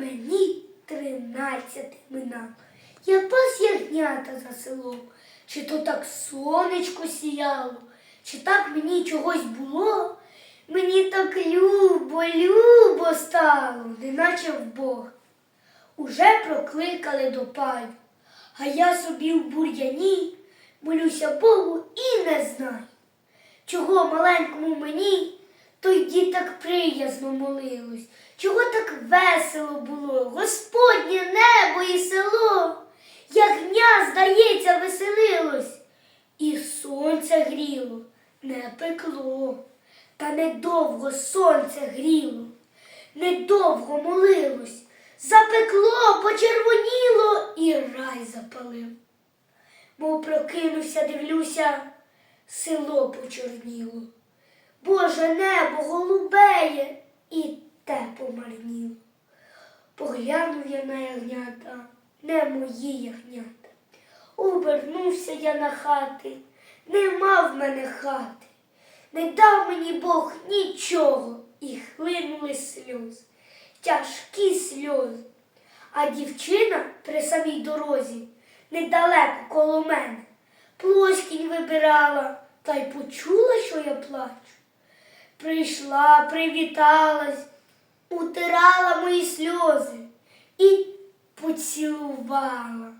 Мені тринадцяти минав. Я пас ягнята за селом. Чи то так сонечко сіяло, чи так мені чогось було? Мені так любо, любо стало, неначе в Бог. Уже прокликали до паю, а я собі в бур'яні молюся Богу і не знаю, чого маленькому мені той діток приязно молилось, чого так весело було, Господнє небо і село, ягня, здається, веселилось, і сонце гріло, не пекло, та недовго сонце гріло, недовго молилось, запекло, почервоніло і рай запалив. Мов прокинувся, дивлюся, село почорніло. Боже небо голубеє і те помарніло. Поглянув я на ягнята, не мої ягнята. Обернувся я на хати, нема в мене хати, не дав мені Бог нічого, і хлинули сльози, тяжкі сльози. А дівчина при самій дорозі, недалеко коло мене, плоскінь вибирала та й почула, що я плачу. Прийшла, привіталась, утирала мої сльози і поцілувала.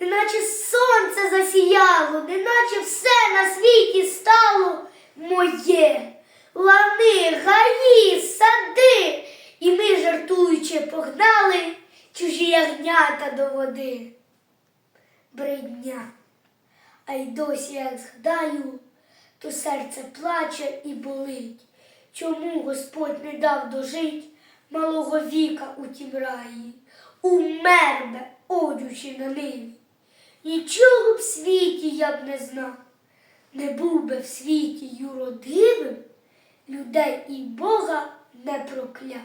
Неначе сонце засіяло, неначе все на світі стало моє. Лани, гаї, сади, і ми, жартуючи, погнали чужі ягнята до води. Бридня. А й досі, як згадаю, то серце плаче і болить. Чому Господь не дав дожить малого віка у тім раї, умер би, одючи на ниві. Нічого б в світі я б не знав, не був би в світі юродивим, людей і Бога не прокляв.